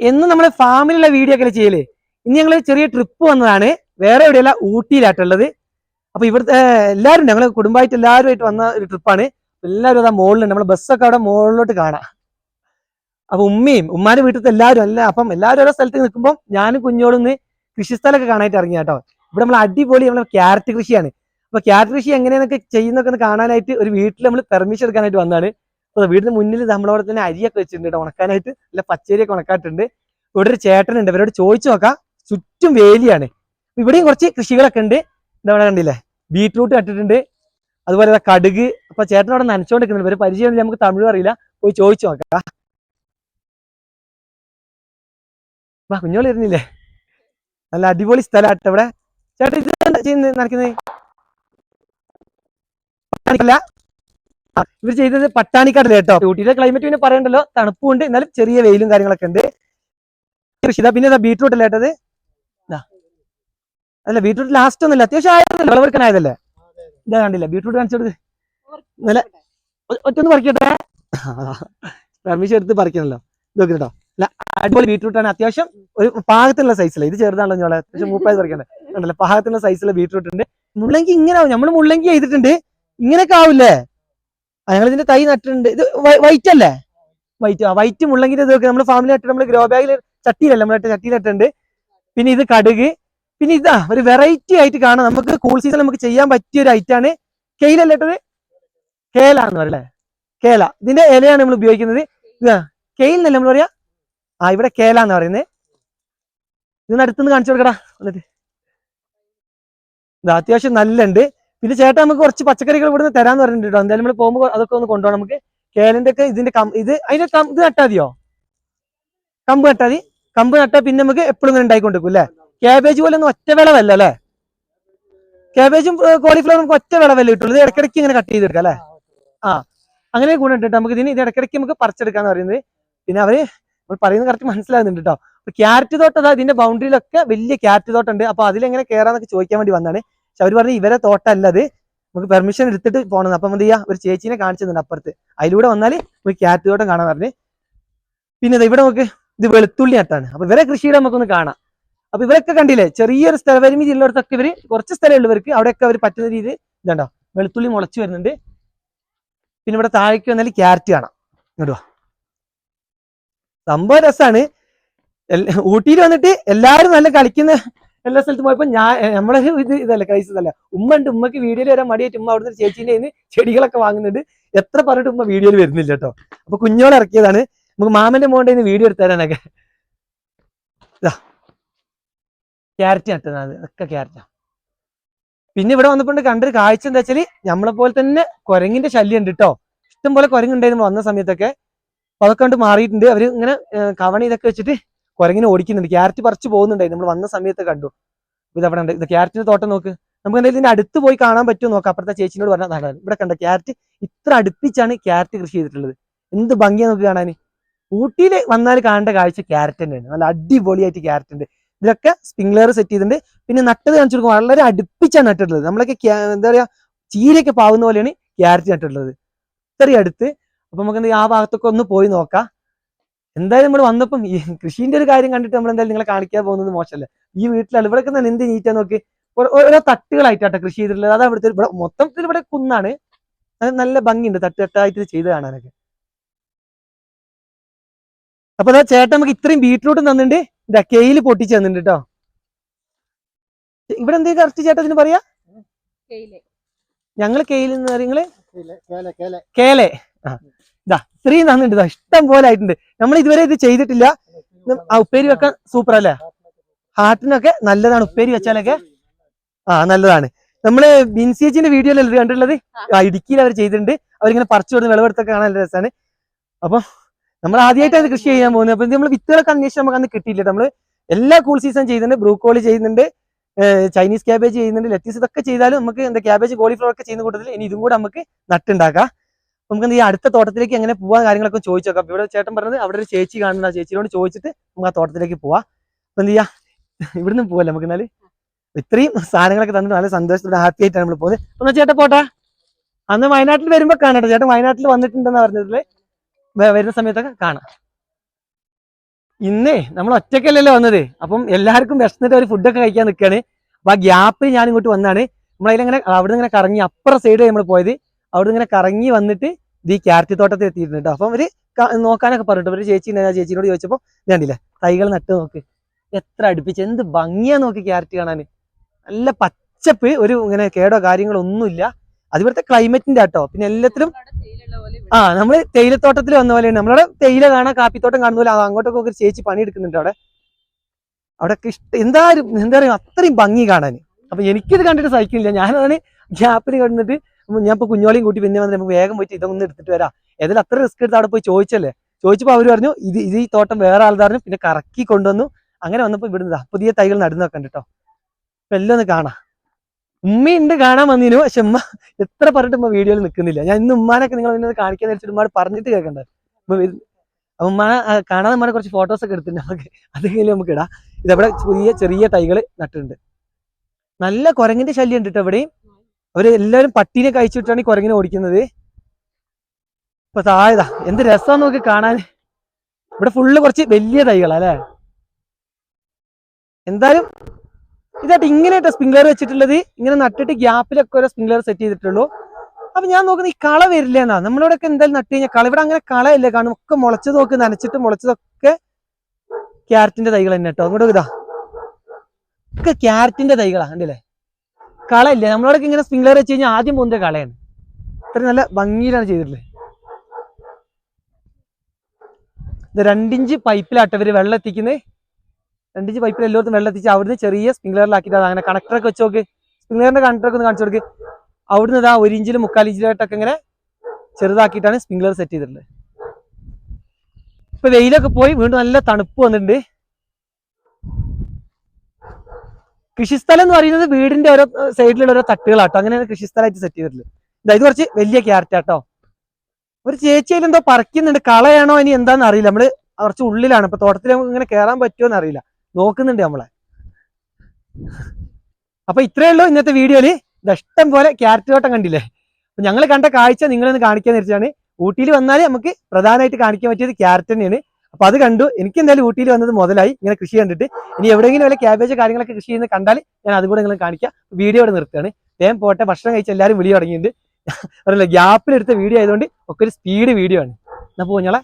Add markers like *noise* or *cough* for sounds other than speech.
എന്നും നമ്മൾ ഫാമിലുള്ള വീഡിയോ ഒക്കെ ചെയ്യലേ. ഇനി ഞങ്ങൾ ചെറിയ ട്രിപ്പ് വന്നതാണ്. വേറെ എവിടെയല്ല ഊട്ടിയിലാട്ടുള്ളത് അപ്പൊ ഇവിടുത്തെ എല്ലാവരും ഞങ്ങൾ കുടുംബമായിട്ട് എല്ലാവരുമായിട്ട് വന്ന ഒരു ട്രിപ്പാണ് എല്ലാവരും അതാ മുകളിലുണ്ട് നമ്മൾ ബസ്സൊക്കെ അവിടെ മുകളിലോട്ട് കാണാം. അപ്പൊ ഉമ്മയും ഉമ്മാന്റെ വീട്ടിലത്തെ എല്ലാവരും അല്ല. അപ്പം എല്ലാവരും ഓരോ സ്ഥലത്ത് നിൽക്കുമ്പോൾ ഞാനും കുഞ്ഞോടും ഒന്ന് കൃഷിസ്ഥലമൊക്കെ കാണാനായിട്ട് ഇറങ്ങി കേട്ടോ ഇവിടെ നമ്മൾ അടിപൊളി നമ്മൾ ക്യാരറ്റ് കൃഷിയാണ്. അപ്പൊ ക്യാരറ്റ് കൃഷി എങ്ങനെയാന്നൊക്കെ ചെയ്യുന്നൊക്കെ ഒന്ന് കാണാനായിട്ട് ഒരു വീട്ടിൽ നമ്മൾ പെർമിഷൻ എടുക്കാനായിട്ട് വന്നതാണ്. അപ്പൊ വീടിന് മുന്നിൽ നമ്മളവിടെ തന്നെ അരിയൊക്കെ വെച്ചിട്ടുണ്ട് കേട്ടോ ഉണക്കാനായിട്ട് നല്ല പച്ചരിയൊക്കെ ഉണക്കാട്ടുണ്ട് ഇവിടെ ഒരു ചേട്ടനുണ്ട് ഇവരോട് ചോദിച്ചു നോക്കാം. ചുറ്റും വേലിയാണ്. ഇവിടെയും കുറച്ച് കൃഷികളൊക്കെ ഉണ്ട്. എന്താ പറയുക കണ്ടില്ലേ? ബീട്രൂട്ട് നട്ടിട്ടുണ്ട്. അതുപോലെ കടുക്. അപ്പൊ ചേട്ടനോട് നനച്ചോണ്ടിരിക്കുന്നുണ്ട്. ഇവർ പരിചയം നമുക്ക് തമിഴ് അറിയില്ല. പോയി ചോദിച്ചു നോക്കാം. വാ കുഞ്ഞോളി ഇരുന്നില്ലേ നല്ല അടിപൊളി സ്ഥലമാട്ടോ ഇവിടെ. ചേട്ടൻ ഇത് നനയ്ക്കുന്നത്? ഇവർ ചെയ്തത് പട്ടാണിക്കാട് കേട്ടോ? ഊട്ടിയിലെ ക്ലൈമറ്റ് പിന്നെ പറയണ്ടല്ലോ. തണുപ്പുണ്ട്. എന്നാലും ചെറിയ വെയിലും കാര്യങ്ങളൊക്കെ ഉണ്ട്. കൃഷി പിന്നെ ബീട്രൂട്ട് ഏട്ടത് അല്ല ബീട്രൂട്ട് ലാസ്റ്റ് ഒന്നുമില്ല. അത്യാവശ്യം ആയതല്ലേ? ഇതാ കണ്ടില്ല? ബീട്രൂട്ട് കാണിച്ചോട് നല്ല ഒറ്റൊന്ന് പറിക്കട്ടെ? പെർമിഷൻ എടുത്ത് പറിക്കണല്ലോ. നോക്കിട്ടോ കേട്ടോ. അല്ല അടിപൊളി ബീട്രൂട്ട് ആണ്. അത്യാവശ്യം ഒരു പാകത്തിലുള്ള സൈസിൽ ഇത് ചെറുതാണല്ലോ ഞങ്ങളെ. അത്യാവശ്യം മൂപ്പായത് പറിക്കണ്ടേ? കണ്ടല്ലോ? പാകത്തിലുള്ള സൈസിലെ ബീട്രൂട്ട് ഉണ്ട്. മുള്ളങ്കി ഇങ്ങനെ ആവും. നമ്മൾ മുള്ളങ്കി ചെയ്തിട്ടുണ്ട്. ഇങ്ങനെയൊക്കെ ആവില്ലേ? ഞങ്ങൾ ഇതിന്റെ തൈ നട്ടിട്ടുണ്ട്. ഇത് വൈറ്റ് അല്ലേ? വൈറ്റ് ആ വൈറ്റ് മുള്ളങ്കിന്റെ ഇതൊക്കെ നമ്മൾ ഫാമിലി നട്ടിട്ട് നമ്മൾ ഗ്രോ ബാഗിൽ ചട്ടിയിലല്ല നമ്മൾ ചട്ടിയിൽ നട്ടിട്ടുണ്ട്. പിന്നെ ഇത് കടുക്. പിന്നെ ഇതാ ഒരു വെറൈറ്റി ആയിട്ട് കാണാം. നമുക്ക് കൂൾ സീസൺ നമുക്ക് ചെയ്യാൻ പറ്റിയ ഒരു ഐറ്റം ആണ്. കെയിലല്ലേ ഇട്ടത്? കേല എന്ന് പറയല്ലേ കേല. ഇതിന്റെ ഇലയാണ് നമ്മൾ ഉപയോഗിക്കുന്നത്. കെയിൽ എന്നല്ലേ നമ്മൾ പറയാ? ആ ഇവിടെ കേല എന്ന് പറയുന്നത് ഇതിന് അടുത്തുനിന്ന് കാണിച്ചു കൊടുക്കടാ. എന്നിട്ട് ഇതാ അത്യാവശ്യം നല്ല ഉണ്ട് പിന്നെ ചേട്ടാ നമുക്ക് കുറച്ച് പച്ചക്കറികൾ ഇവിടുന്ന് തരാന്ന് പറഞ്ഞിട്ടുണ്ട് എന്തായാലും നമ്മൾ പോകുമ്പോൾ അതൊക്കെ ഒന്ന് കൊണ്ടുപോകണം. നമുക്ക് കേലിന്റെ ഒക്കെ ഇതിന്റെ ഇത് അതിന്റെ ഇത് നട്ടാതിയോ കമ്പ് നട്ടാ മതി. കമ്പ് നട്ടാ പിന്നെ നമുക്ക് എപ്പോഴും ഇങ്ങനെ ഉണ്ടായിക്കൊണ്ടിരിക്കും അല്ലേ? ക്യാബേജ് പോലെ ഒന്നും ഒറ്റ വിളവല്ല അല്ലേ? ക്യാബേജും കോളിഫ്ലവറും നമുക്ക് ഒറ്റ വിളവല്ലേ കിട്ടുള്ളൂ. ഇത് ഇടയ്ക്കിടയ്ക്ക് ഇങ്ങനെ കട്ട് ചെയ്തെടുക്കാം അല്ലേ? ആ അങ്ങനെ ഗുണം ഉണ്ട് നമുക്ക് ഇതിന് ഇത് ഇടയ്ക്കിടയ്ക്ക് നമുക്ക് പറിച്ചെടുക്കാന്ന് പറയുന്നത്. പിന്നെ അവർ നമ്മൾ പറയുന്നത് കറക്റ്റ് മനസ്സിലാകുന്നുണ്ട് കേട്ടോ. അപ്പൊ ക്യാരറ്റ് തോട്ടം അതാ ഇതിന്റെ ബൗണ്ടറിയിലൊക്കെ വലിയ ക്യാരറ്റ് തോട്ടം ഉണ്ട്. അപ്പൊ അതിലെങ്ങനെ കയറാന്നൊക്കെ ചോദിക്കാൻ വേണ്ടി വന്നാണ് പക്ഷെ അവർ പറഞ്ഞു ഇവരെ തോട്ടമല്ല അത്. നമുക്ക് പെർമിഷൻ എടുത്തിട്ട് പോകണം അപ്പം എന്ത് ചെയ്യാ ഒരു ചേച്ചീനെ കാണിച്ചിട്ടുണ്ട് അപ്പുറത്ത്. അതിലൂടെ വന്നാൽ നമുക്ക് ക്യാറ്റ് തോട്ടം കാണാൻ പറഞ്ഞു. പിന്നെ ഇവിടെ നമുക്ക് ഇത് വെളുത്തുള്ളി നട്ടാണ്. അപ്പൊ ഇവരെ കൃഷിയുടെ നമുക്കൊന്ന് കാണാം. അപ്പൊ ഇവരൊക്കെ കണ്ടില്ലേ? ചെറിയൊരു സ്ഥലപരിമിതി ഉള്ളിടത്തൊക്കെ ഇവർ കുറച്ച് സ്ഥലം ഉള്ളവർക്ക് അവിടെയൊക്കെ അവർ പറ്റുന്ന രീതിയിൽ ഇതുണ്ടോ? വെളുത്തുള്ളി മുളച്ചു വരുന്നുണ്ട്. പിന്നെ ഇവിടെ താഴേക്ക് വന്നാൽ ക്യാരറ്റ് കാണാം. ഇങ്ങോട്ട് സംഭവം രസമാണ് ഊട്ടിയിൽ വന്നിട്ട് എല്ലാവരും നല്ല കളിക്കുന്ന എല്ലാ സ്ഥലത്തും പോയപ്പോ ഞാൻ നമ്മളെ ഇത് ഇതല്ല ക്രൈസിസ് അല്ല ഉമ്മ ഉണ്ട് ഉമ്മക്ക് വീഡിയോയിൽ വരാൻ മടിയായിട്ട് ഉമ്മ അവിടുന്ന് ചേച്ചീന്റെ ചെടികളൊക്കെ വാങ്ങുന്നുണ്ട്. എത്ര പറഞ്ഞിട്ട് ഉമ്മ വീഡിയോയിൽ വരുന്നില്ല കേട്ടോ. അപ്പൊ കുഞ്ഞോളെ ഇറക്കിയതാണ്. നമുക്ക് മാമന്റെ നിന്ന് വീഡിയോ എടുത്തരാനൊക്കെ ക്യാരറ്റ് നട്ടതാണ് ഒക്കെ ക്യാരറ്റാ. പിന്നെ ഇവിടെ വന്നപ്പോൾ കണ്ടൊരു കാഴ്ച എന്താ വെച്ചാൽ നമ്മളെ പോലെ തന്നെ കുരങ്ങിന്റെ ശല്യം ഉണ്ട് കേട്ടോ. ഇഷ്ടം പോലെ കുരങ്ങുണ്ടായിരുന്നു വന്ന സമയത്തൊക്കെ. അപ്പൊ അതൊക്കെ കണ്ട് മാറിയിട്ടുണ്ട്. അവർ ഇങ്ങനെ കവണ ഇതൊക്കെ വെച്ചിട്ട് കുരങ്ങിനെ ഓടിക്കുന്നുണ്ട്. ക്യാരറ്റ് പറിച്ചു പോകുന്നുണ്ടായിരുന്നു നമ്മൾ വന്ന സമയത്ത് കണ്ടു. ഇത് അവിടെ ഉണ്ട്? ഇത് ക്യാരറ്റിന്റെ തോട്ടം നോക്ക്. നമുക്ക് എന്തായാലും ഇതിന്റെ അടുത്ത് പോയി കാണാൻ പറ്റുമോ നോക്കാം. അപ്പുറത്തെ ചേച്ചിനോട് പറഞ്ഞാൽ നല്ലതാണ് ഇവിടെ കണ്ട? ക്യാരറ്റ് ഇത്ര അടുപ്പിച്ചാണ് ക്യാരറ്റ് കൃഷി ചെയ്തിട്ടുള്ളത്. എന്ത് ഭംഗിയാ നോക്ക് കാണാൻ ഊട്ടിയിൽ വന്നാൽ കാണേണ്ട കാഴ്ച ക്യാരറ്റ് തന്നെയാണ്. നല്ല അടിപൊളിയായിട്ട് ക്യാരറ്റ് ഉണ്ട്. ഇതിലൊക്കെ സ്പ്രിംഗ്ലർ സെറ്റ് ചെയ്തിട്ടുണ്ട്. പിന്നെ നട്ടത് കാണിച്ചു കൊടുക്കും. വളരെ അടുപ്പിച്ചാണ് നട്ടിട്ടുള്ളത്. നമ്മളൊക്കെ എന്താ പറയാ ചീരയൊക്കെ പാവുന്ന പോലെയാണ് ക്യാരറ്റ് നട്ടിട്ടുള്ളത്. ഇത്രയും അടുത്ത്. അപ്പൊ നമുക്ക് എന്താ ആ ഭാഗത്തൊക്കെ ഒന്ന് പോയി നോക്കാം. എന്തായാലും നമ്മൾ വന്നപ്പം ഈ കൃഷിന്റെ ഒരു കാര്യം കണ്ടിട്ട് നമ്മൾ എന്തായാലും നിങ്ങളെ കാണിക്കാൻ പോകുന്നത് മോശമല്ലേ? ഈ വീട്ടിലാണ് ഇവിടെ തന്നെ എന്ത് നീറ്റാ നോക്കി? ഓരോ- തട്ടുകളായിട്ടാട്ടോ കൃഷി ചെയ്തിട്ടുള്ളത്. അതാ ഇവിടുത്തെ ഇവിടെ മൊത്തത്തിൽ ഇവിടെ കുന്നാണ്. അത് നല്ല ഭംഗിയുണ്ട്. തട്ട് തട്ടായിട്ട് ചെയ്ത് കാണാനൊക്കെ. അപ്പൊ അതാ ചേട്ടൻ നമുക്ക് ഇത്രയും ബീട്രൂട്ട് തന്നിട്ടുണ്ട് ഇതാ കെയിൽ പൊട്ടിച്ച് തന്നിട്ടുണ്ട് കേട്ടോ ഇവിടെ എന്തേ കറക്റ്റ് ചേട്ടൻ ഇതിന് പറയാ? കെയിൽ. ഞങ്ങൾ കെയിൽ എന്ന് പറയുന്നത് കേല ഇത്രയും തന്നിട്ടുണ്ട് ഇഷ്ടം പോലെ ആയിട്ടുണ്ട്. നമ്മൾ ഇതുവരെ ഇത് ചെയ്തിട്ടില്ല. ആ ഉപ്പേരി വെക്കാൻ സൂപ്പർ അല്ലേ? ഹാർട്ടിനൊക്കെ നല്ലതാണ്. ഉപ്പേരി വെച്ചാലൊക്കെ ആ നല്ലതാണ്. നമ്മൾ ബിൻസിയച്ചിന്റെ അല്ലേ കണ്ടിട്ടുള്ളത്? ആ. ഇടുക്കിയിൽ അവർ ചെയ്തിട്ടുണ്ട്. അവരിങ്ങനെ പറിച്ചു കൊടുത്ത് വിളവെടുത്തൊക്കെ കാണാൻ നല്ല രസമാണ് അപ്പൊ നമ്മൾ ആദ്യമായിട്ടാണ് കൃഷി ചെയ്യാൻ പോകുന്നത്. അപ്പൊ നമ്മൾ വിത്തുകളൊക്കെ അന്വേഷിച്ച് നമുക്ക് അന്ന് കിട്ടിയില്ല നമ്മൾ എല്ലാ കൂൾ സീസൺ ചെയ്യുന്നുണ്ട്. ബ്രൂക്കോളി ചെയ്യുന്നുണ്ട്. ചൈനീസ് ക്യാബേജ് ചെയ്യുന്നുണ്ട്. ലെറ്റീസ് ഇതൊക്കെ ചെയ്താലും നമുക്ക് എന്താ ക്യാബേജ് കോളിഫ്ലവർ ഒക്കെ ചെയ്യുന്ന കൂട്ടത്തിൽ ഇനി ഇതും കൂടെ നമുക്ക് നട്ടുണ്ടാക്കാം. നമുക്ക് ഈ അടുത്ത തോട്ടത്തിലേക്ക് എങ്ങനെ പോവാൻ കാര്യങ്ങളൊക്കെ ചോദിച്ചു നോക്കാം. ഇവിടെ ചേട്ടൻ പറഞ്ഞത് അവിടെ ഒരു ചേച്ചി കാണുന്ന ചേച്ചിയോട് ചോദിച്ചിട്ട് നമുക്ക് ആ തോട്ടത്തിലേക്ക് പോവാം. അപ്പൊ എന്ത് ചെയ്യാ? ഇവിടുന്ന് പോവല്ലേ നമുക്ക് എന്നാൽ? ഇത്രയും സാധനങ്ങളൊക്കെ തന്നിട്ട് നല്ല സന്തോഷത്തോടെ ഹാപ്പി ആയിട്ടാണ് നമ്മൾ പോകുന്നത് അപ്പൊ എന്നാ ചേട്ടാ പോട്ടെ. അന്ന് വയനാട്ടിൽ വരുമ്പോ കാണട്ടെ. ചേട്ടൻ വയനാട്ടിൽ വന്നിട്ടുണ്ടെന്ന് പറഞ്ഞതിൽ വരുന്ന സമയത്തൊക്കെ കാണാം. ഇന്നേ നമ്മൾ ഒറ്റക്കല്ലല്ലോ വന്നത്. അപ്പം എല്ലാവർക്കും വിശന്നിട്ട് ഒരു ഫുഡൊക്കെ കഴിക്കാൻ നിൽക്കുകയാണ് അപ്പൊ ആ ഗ്യാപ്പിൽ ഞാൻ ഇങ്ങോട്ട് വന്നാണ്. നമ്മളതിലിങ്ങനെ അവിടെ നിന്ന് ഇങ്ങനെ കറങ്ങി അപ്പുറ സൈഡ് നമ്മൾ പോയത്. അവിടെ ഇങ്ങനെ കറങ്ങി വന്നിട്ട് ഇത് ഈ ക്യാരറ്റ് തോട്ടത്തിൽ എത്തിയിട്ടുണ്ട് കേട്ടോ അപ്പം അവർ നോക്കാനൊക്കെ പറഞ്ഞിട്ട് ഒരു ചേച്ചി ഞാൻ ചേച്ചിയോട് ചേച്ചിനോട് ചോദിച്ചപ്പോൾ കണ്ടില്ലേ? തൈകൾ നട്ട് നോക്ക്. എത്ര അടുപ്പിച്ച് എന്ത് ഭംഗിയാ നോക്കി ക്യാരറ്റ് കാണാൻ. നല്ല പച്ചപ്പ് ഒരു ഇങ്ങനെ കേടോ കാര്യങ്ങളോ ഒന്നുമില്ല. അതുപോലത്തെ ക്ലൈമറ്റിന്റെ ആട്ടോ. പിന്നെ എല്ലാത്തിലും ആ നമ്മൾ തേയിലത്തോട്ടത്തിൽ വന്ന പോലെയാണ്. നമ്മളവിടെ തേയില കാണാൻ കാപ്പിത്തോട്ടം കാണുന്ന പോലെ അങ്ങോട്ടൊക്കെ ഒരു ചേച്ചി പണിയെടുക്കുന്നുണ്ട് അവിടെ. അവിടെ ഇഷ്ടം എന്താ ഒരു- എന്താ പറയുക അത്രയും ഭംഗി കാണാൻ. അപ്പൊ എനിക്കിത് കണ്ടിട്ട് സഹിക്കുന്നില്ല. ഞാനതാണ് ഗ്യാപ്പിൽ കണ്ടിട്ട് ഞാൻ ഇപ്പൊ കുഞ്ഞോളിയും കൂട്ടി പിന്നെ വന്നിട്ട് വേഗം പോയിട്ട് ഇതൊന്നും എടുത്തിട്ട് വരാം. ഏതായാലും അത്ര റിസ്ക് എടുത്ത് അവിടെ പോയി ചോദിച്ചല്ലേ? ചോദിച്ചപ്പോൾ അവർ പറഞ്ഞു ഇത് ഇത് ഈ തോട്ടം വേറെ ആൾക്കാരനും പിന്നെ കറക്കി കൊണ്ടുവന്നു. അങ്ങനെ വന്നപ്പോൾ ഇവിടുന്ന് പുതിയ തൈകൾ നടന്നു വെക്കണ്ട കേട്ടോ ഇപ്പൊ എല്ലാം ഒന്ന് കാണാം. ഉമ്മയുണ്ട് കാണാൻ വന്നിനു പക്ഷെ ഉമ്മ എത്ര പറഞ്ഞിട്ട് ഉമ്മ വീഡിയോയിൽ നിൽക്കുന്നില്ല ഞാൻ ഇന്ന് ഉമ്മാനൊക്കെ നിങ്ങൾ ഇന്നത് കാണിക്കാൻ വെച്ചിട്ട് ഉമ്മാട് പറഞ്ഞിട്ട് കേൾക്കണ്ട. ഉമ്മ ഉമ്മാ കാണാതെ ഉമ്മാനെ കുറച്ച് ഫോട്ടോസ് ഒക്കെ എടുത്തിട്ടുണ്ട്. നമുക്ക് അതെങ്കിലും നമുക്ക് ഇടാം. ഇതവിടെ ചെറിയ ചെറിയ തൈകൾ നട്ടിട്ടുണ്ട്. നല്ല കുരങ്ങിന്റെ ശല്യം ഉണ്ട് കേട്ടോ ഇവിടെയും. അവർ എല്ലാവരും പട്ടീനെ കഴിച്ചിട്ടാണ് ഈ കുരങ്ങിനെ ഓടിക്കുന്നത്. ഇപ്പൊ താഴെതാ. എന്ത് രസമാണ് നോക്കി കാണാൻ. ഇവിടെ ഫുള്ള് കുറച്ച് വലിയ തൈകളാ അല്ലേ? എന്തായാലും ഇതായിട്ട് ഇങ്ങനെയായിട്ട് സ്പ്രിംഗ്ലർ വെച്ചിട്ടുള്ളത്. ഇങ്ങനെ നട്ടിട്ട് ഗ്യാപ്പിലൊക്കെ ഓരോ സ്പ്രിംഗ്ലർ സെറ്റ് ചെയ്തിട്ടുള്ളൂ. അപ്പൊ ഞാൻ നോക്കുന്നത് ഈ കള വരില്ല എന്നാ നമ്മളിവിടെയൊക്കെ എന്തായാലും നട്ട് കഴിഞ്ഞാൽ കള. ഇവിടെ അങ്ങനെ കളയല്ലേ. കാണും. ഒക്കെ മുളച്ചത് നോക്ക് നനച്ചിട്ട് മുളച്ചതൊക്കെ ക്യാരറ്റിന്റെ തൈകൾ തന്നെ കേട്ടോ. അങ്ങോട്ട് ഇതാ. ഒക്കെ ക്യാരറ്റിന്റെ തൈകളാ. കണ്ടില്ലേ? കളയില്ല? നമ്മളോടൊക്കെ ഇങ്ങനെ സ്പ്രിംഗ്ലർ വെച്ച് കഴിഞ്ഞാൽ ആദ്യം പോകുന്നത് കളയാണ്. ഇത്ര നല്ല ഭംഗിയിലാണ് ചെയ്തിട്ടുള്ളത്. ഇത് രണ്ടിഞ്ച് പൈപ്പിലാട്ടവര് വെള്ളം എത്തിക്കുന്നത് രണ്ടിഞ്ച് പൈപ്പിൽ എല്ലായിടത്തും വെള്ളം എത്തിച്ച് അവിടുന്ന് ചെറിയ സ്പ്രിംഗ്ലറിലാക്കിയിട്ട് അങ്ങനെ കണക്ടറൊക്കെ വെച്ച് നോക്ക്. സ്പ്രിംഗ്ലറിന്റെ കണക്ടറൊക്കെ ഒന്ന് കാണിച്ചു കൊടുക്ക്. അവിടുന്ന് ഇതാ ഒരു ഇഞ്ചിലും മുക്കാൽ ഇഞ്ചിലായിട്ടൊക്കെ ഇങ്ങനെ ചെറുതാക്കിയിട്ടാണ് സ്പ്രിംഗ്ലർ സെറ്റ് ചെയ്തിട്ടുള്ളത്. ഇപ്പൊ വെയിലൊക്കെ പോയി വീണ്ടും നല്ല തണുപ്പ് വന്നിട്ടുണ്ട്. കൃഷിസ്ഥലം എന്ന് പറയുന്നത് വീടിന്റെ ഓരോ സൈഡിലുള്ള ഓരോ തട്ടുകളാട്ടോ. അങ്ങനെയാണ് കൃഷിസ്ഥലമായിട്ട് സെറ്റ് ചെയ്തിട്ടുള്ളത്. ഇതാ ഇത് കുറച്ച് വലിയ ക്യാരറ്റാട്ടോ ഒരു ചേച്ചിയിൽ എന്തോ പറിക്കുന്നുണ്ട്. കളയാണോ ഇനി എന്താന്ന് അറിയില്ല. നമ്മൾ കുറച്ച് ഉള്ളിലാണ്. ഇപ്പൊ തോട്ടത്തിൽ ഇങ്ങനെ കയറാൻ പറ്റുമോ എന്ന് അറിയില്ല. നോക്കുന്നുണ്ട് നമ്മളെ. അപ്പൊ ഇത്രയേ ഉള്ളൂ ഇന്നത്തെ വീഡിയോയിൽ. ഇഷ്ടം പോലെ ക്യാരറ്റ് തോട്ടം കണ്ടില്ലേ? അപ്പൊ ഞങ്ങൾ കണ്ട കാഴ്ച നിങ്ങളൊന്ന് കാണിക്കാൻ വെച്ചാണ് ഊട്ടിയിൽ വന്നാൽ നമുക്ക് പ്രധാനമായിട്ട് കാണിക്കാൻ പറ്റിയത് ക്യാരറ്റ് തന്നെയാണ്. അപ്പൊ അത് കണ്ടു. എനിക്ക് എന്തായാലും ഊട്ടിയിൽ വന്നത് മുതലായി. ഇങ്ങനെ കൃഷി കണ്ടിട്ട് ഇനി എവിടെയെങ്കിലും വല്ല ക്യാബേജ് കാര്യങ്ങളൊക്കെ കൃഷി ചെയ്യുന്നത് കണ്ടാൽ ഞാൻ അതുകൂടെ നിങ്ങൾ കാണിക്കാം. വീഡിയോ ഇവിടെ നിർത്തുകയാണ്. വേഗം പോട്ടെ ഭക്ഷണം കഴിച്ച് എല്ലാവരും വിളി തുടങ്ങിയിട്ടുണ്ട്. *laughs* ഗ്യാപ്പിലെടുത്ത വീഡിയോ ആയതുകൊണ്ട് ഒക്കെ ഒരു സ്പീഡ് വീഡിയോ ആണ്. എന്നാ പോഞ്ഞോളെ